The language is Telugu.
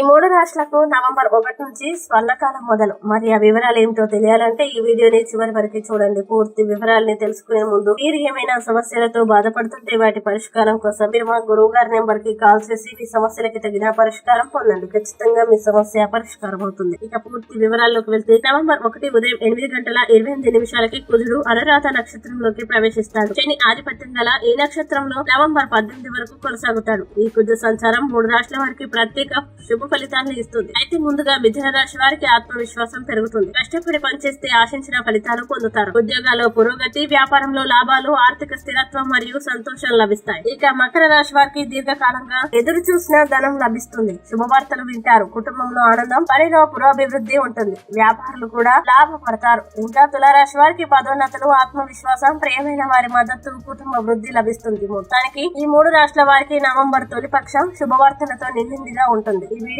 ఈ మూడు రాష్ట్రాలకు నవంబర్ ఒకటి నుంచి స్వర్ణకాలం మొదలు. మరి ఆ వివరాలు ఏమిటో తెలియాలంటే ఈ వీడియోని చివరి వరకు చూడండి. పూర్తి వివరాలని తెలుసుకునే ముందు మీరు ఏమైనా సమస్యలతో బాధపడుతుంటే వాటి పరిష్కారం కోసం మీరు మా గురువు గారి నెంబర్కి కాల్ చేసి మీ సమస్యలకి తగిన పరిష్కారం పొందండి. ఖచ్చితంగా మీ సమస్య పరిష్కారం అవుతుంది. ఇక పూర్తి వివరాల్లోకి వెళ్తే నవంబర్ ఒకటి ఉదయం ఎనిమిది గంటల ఇరవై ఎనిమిది నిమిషాలకి కుజుడు అనురాధ నక్షత్రంలోకి ప్రవేశిస్తాడు. శని ఆధిపత్యం గల ఈ నక్షత్రంలో నవంబర్ పద్దెనిమిది వరకు కొనసాగుతాడు. ఈ కుజ సంచారం మూడు రాష్ట్రాల వారికి ప్రత్యేక శుభ ఫలితాన్ని ఇస్తుంది. అయితే ముందుగా మిథున రాశి వారికి ఆత్మవిశ్వాసం పెరుగుతుంది. కష్టపడి పనిచేస్తే ఆశించిన ఫలితాలు పొందుతారు. ఉద్యోగాల్లో పురోగతి వ్యాపారంలో లాభాలు ఆర్థిక స్థిరత్వం మరియు సంతోషం లభిస్తాయి. ఇక మకర రాశి వారికి దీర్ఘకాలంగా ఎదురు చూసిన ధనం లభిస్తుంది. శుభవార్తలు వింటారు. కుటుంబంలో ఆనందం పనిలో పురోభివృద్ధి ఉంటుంది. వ్యాపారులు కూడా లాభపడతారు. ఇంకా తులారాశి వారికి పదోన్నతులు ఆత్మవిశ్వాసం ప్రియమైన వారి మద్దతు కుటుంబ వృద్ధి లభిస్తుంది. మొత్తానికి ఈ మూడు రాష్ట్రాల వారికి నవంబర్ తొలి పక్షం శుభవార్తలతో నిండిందిగా ఉంటుంది. ఈ వీడియో